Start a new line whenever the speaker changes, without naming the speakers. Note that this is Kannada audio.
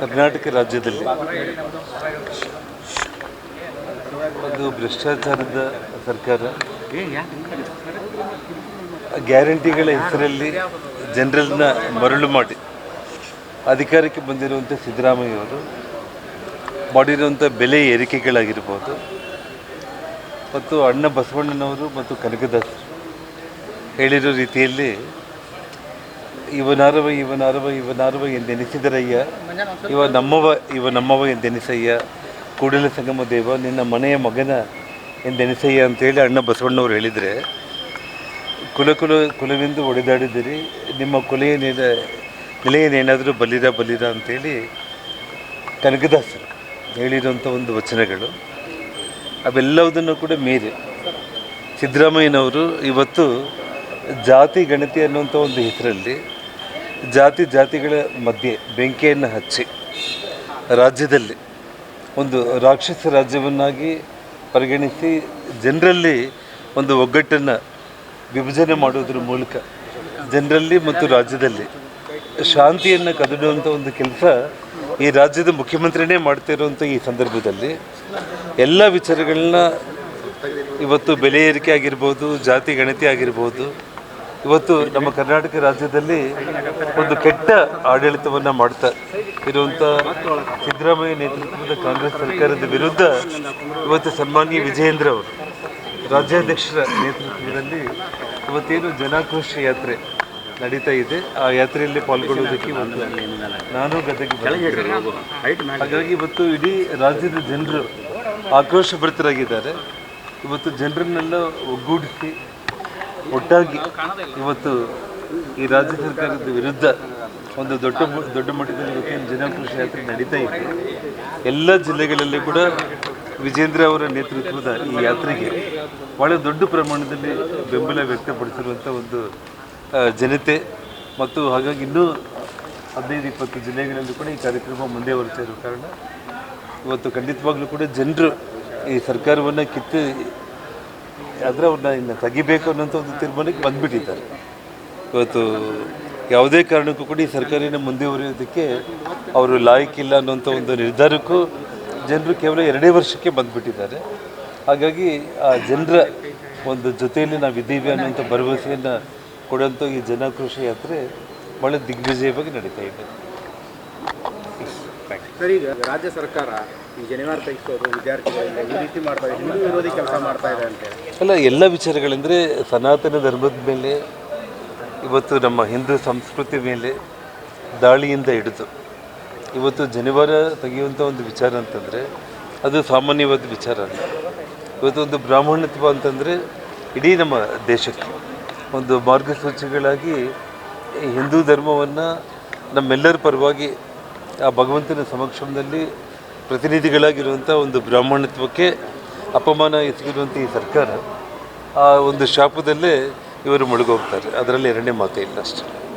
ಕರ್ನಾಟಕ ರಾಜ್ಯದಲ್ಲಿ ಒಂದು ಭ್ರಷ್ಟಾಚಾರದ ಸರ್ಕಾರ. ಗ್ಯಾರಂಟಿಗಳ ಹೆಸರಲ್ಲಿ ಜನರನ್ನ ಮರಳು ಮಾಡಿ. ಅಧಿಕಾರಕ್ಕೆ ಬಂದಿರುವಂಥ ಸಿದ್ದರಾಮಯ್ಯವರು ಮಾಡಿರುವಂಥ ಬೆಲೆ ಏರಿಕೆಗಳಾಗಿರ್ಬೋದು. ಮತ್ತು ಅಣ್ಣ ಬಸವಣ್ಣನವರು ಮತ್ತು ಕನಕದಾಸರು ಹೇಳಿರೋ ರೀತಿಯಲ್ಲಿ ಇವನಾರವ ಇವನರವ ಇವನರವ ಎಂದೆನಿಸಿದರಯ್ಯ ಇವ ನಮ್ಮವ ಇವ ನಮ್ಮವ ಎಂದೆನಿಸಯ್ಯ ಕೂಡಲ ಸಂಗಮ ದೇವ, ನಿನ್ನ ಮನೆಯ ಮಗನ ಎಂದೆನಿಸಯ್ಯ ಅಂತೇಳಿ ಅಣ್ಣ ಬಸವಣ್ಣವ್ರು ಹೇಳಿದರೆ, ಕುಲ ಕುಲ ಕುಲವೆಂದು ಒಡೆದಾಡಿದಿರಿ, ನಿಮ್ಮ ಕೊಲೆಯ ನೆಲ ನೆಲೆಯನ್ನೇನಾದರೂ ಬಲ್ಲಿದ ಬಲ್ಲಿರ ಅಂತೇಳಿ ಕನಕದಾಸರು ಹೇಳಿರುವಂಥ ಒಂದು ವಚನಗಳು. ಅವೆಲ್ಲವುದನ್ನು ಕೂಡ ಮೀರಿ. ಸಿದ್ದರಾಮಯ್ಯನವರು ಇವತ್ತು ಜಾತಿ ಗಣತಿ ಅನ್ನುವಂಥ ಒಂದು ಹೆಸರಲ್ಲಿ ಜಾತಿ ಜಾತಿಗಳ ಮಧ್ಯೆ ಬೆಂಕಿಯನ್ನು ಹಚ್ಚಿ ರಾಜ್ಯದಲ್ಲಿ ಒಂದು ರಾಕ್ಷಸ ರಾಜ್ಯವನ್ನಾಗಿ ಪರಿಗಣಿಸಿ ಜನರಲ್ಲಿ ಒಂದು ಒಗ್ಗಟ್ಟನ್ನು ವಿಭಜನೆ ಮಾಡುವುದರ ಮೂಲಕ ಜನರಲ್ಲಿ ಮತ್ತು ರಾಜ್ಯದಲ್ಲಿ ಶಾಂತಿಯನ್ನು ಕದಡುವಂಥ ಒಂದು ಕೆಲಸ ಈ ರಾಜ್ಯದ ಮುಖ್ಯಮಂತ್ರಿನೇ ಮಾಡ್ತಿರುವಂಥ ಈ ಸಂದರ್ಭದಲ್ಲಿ ಎಲ್ಲ ವಿಚಾರಗಳನ್ನ ಇವತ್ತು ಬೆಲೆ ಏರಿಕೆ ಆಗಿರ್ಬೋದು, ಜಾತಿ ಗಣತಿ ಆಗಿರ್ಬೋದು ಇವತ್ತು ನಮ್ಮ ಕರ್ನಾಟಕ ರಾಜ್ಯದಲ್ಲಿ ಒಂದು ಕೆಟ್ಟ ಆಡಳಿತವನ್ನು ಮಾಡ್ತಾ ಇರುವಂಥ ಸಿದ್ದರಾಮಯ್ಯ ನೇತೃತ್ವದ ಕಾಂಗ್ರೆಸ್ ಸರ್ಕಾರದ ವಿರುದ್ಧ ಇವತ್ತು ಸನ್ಮಾನ್ಯ ವಿಜಯೇಂದ್ರ ಅವರು ರಾಜ್ಯಾಧ್ಯಕ್ಷರ ನೇತೃತ್ವದಲ್ಲಿ ಇವತ್ತೇನು ಜನಾಕ್ರೋಶ ಯಾತ್ರೆ ನಡೀತಾ ಇದೆ ಆ ಯಾತ್ರೆಯಲ್ಲಿ ಪಾಲ್ಗೊಳ್ಳುವುದಕ್ಕೆ ಒಂದು ನಾನು ಗದಗ. ಹಾಗಾಗಿ ಇವತ್ತು ಇಡೀ ರಾಜ್ಯದ ಜನರು ಆಕ್ರೋಶಭರಿತರಾಗಿದ್ದಾರೆ ಇವತ್ತು ಜನರನ್ನೆಲ್ಲ ಒಗ್ಗೂಡಿಸಿ ಒಟ್ಟಾಗಿ ಇವತ್ತು ಈ ರಾಜ್ಯ ಸರ್ಕಾರದ ವಿರುದ್ಧ ಒಂದು ದೊಡ್ಡ ದೊಡ್ಡ ಮಟ್ಟದಲ್ಲಿ ಇವತ್ತಿನ ಜನಾಕ್ರೋಶ ಯಾತ್ರೆ ನಡೀತಾ ಇದೆ ಎಲ್ಲ ಜಿಲ್ಲೆಗಳಲ್ಲಿ ಕೂಡ ವಿಜೇಂದ್ರ ಅವರ ನೇತೃತ್ವದ ಈ ಯಾತ್ರೆಗೆ ಭಾಳ ದೊಡ್ಡ ಪ್ರಮಾಣದಲ್ಲಿ ಬೆಂಬಲ ವ್ಯಕ್ತಪಡಿಸಿರುವಂಥ ಒಂದು ಜನತೆ ಮತ್ತು ಹಾಗಾಗಿ ಇನ್ನೂ ಹದಿನೈದು, ಇಪ್ಪತ್ತು ಜಿಲ್ಲೆಗಳಲ್ಲಿ ಕೂಡ ಈ ಕಾರ್ಯಕ್ರಮ ಮುಂದೆ ಇರೋ ಕಾರಣ ಇವತ್ತು ಖಂಡಿತವಾಗ್ಲೂ ಕೂಡ ಜನರು ಈ ಸರ್ಕಾರವನ್ನು ಕಿತ್ತು ಆದರೆ ಅವ್ರನ್ನ ಇನ್ನು ತೆಗಿಬೇಕು ಅನ್ನೋಂಥ ಒಂದು ತೀರ್ಮಾನಕ್ಕೆ ಬಂದುಬಿಟ್ಟಿದ್ದಾರೆ. ಇವತ್ತು ಯಾವುದೇ ಕಾರಣಕ್ಕೂ ಕೂಡ ಈ ಸರ್ಕಾರಿನ ಮುಂದುವರಿಯೋದಕ್ಕೆ ಅವರು ಲಾಯಕ್ಕಿಲ್ಲ ಅನ್ನೋಂಥ ಒಂದು ನಿರ್ಧಾರಕ್ಕೂ ಜನರು ಕೇವಲ ಎರಡೇ ವರ್ಷಕ್ಕೆ ಬಂದುಬಿಟ್ಟಿದ್ದಾರೆ. ಹಾಗಾಗಿ ಆ ಜನರ ಒಂದು ಜೊತೆಯಲ್ಲಿ ನಾವಿದ್ದೀವಿ ಅನ್ನೋಂಥ ಭರವಸೆಯನ್ನು ಕೊಡುವಂಥ ಈ ಜನಾಕ್ರೋಶ ಯಾತ್ರೆ ಭಾಳ ದಿಗ್ವಿಜಯವಾಗಿ ನಡೀತಾ ಇದೆ.
ಸರ್, ಈಗ ರಾಜ್ಯ ಸರ್ಕಾರ
ಅಲ್ಲ, ಎಲ್ಲ ವಿಚಾರಗಳೆಂದರೆ ಸನಾತನ ಧರ್ಮದ ಮೇಲೆ, ಇವತ್ತು ನಮ್ಮ ಹಿಂದೂ ಸಂಸ್ಕೃತಿ ಮೇಲೆ ದಾಳಿಯಿಂದ ಹಿಡಿದು, ಇವತ್ತು ಜನಿವಾರ ತೆಗೆಯುವಂಥ ಒಂದು ವಿಚಾರ ಅಂತಂದರೆ, ಅದು ಸಾಮಾನ್ಯವಾದ ವಿಚಾರ ಅಲ್ಲ. ಇವತ್ತು ಒಂದು ಬ್ರಾಹ್ಮಣತ್ವ ಅಂತಂದರೆ ಇಡೀ ನಮ್ಮ ದೇಶಕ್ಕೆ ಒಂದು ಮಾರ್ಗಸೂಚಿಗಳಾಗಿ ಹಿಂದೂ ಧರ್ಮವನ್ನು ನಮ್ಮೆಲ್ಲರ ಪರವಾಗಿ ಆ ಭಗವಂತನ ಸಮಕ್ಷಮದಲ್ಲಿ ಪ್ರತಿನಿಧಿಗಳಾಗಿರುವಂಥ ಒಂದು ಬ್ರಾಹ್ಮಣತ್ವಕ್ಕೆ ಅಪಮಾನ ಎಸಗಿರುವಂಥ ಈ ಸರ್ಕಾರ, ಆ ಒಂದು ಶಾಪದಲ್ಲೇ ಇವರು ಮುಳುಗೋಗ್ತಾರೆ. ಅದರಲ್ಲಿ ಎರಡನೇ ಮಾತೇ ಇಲ್ಲ ಅಷ್ಟೇ.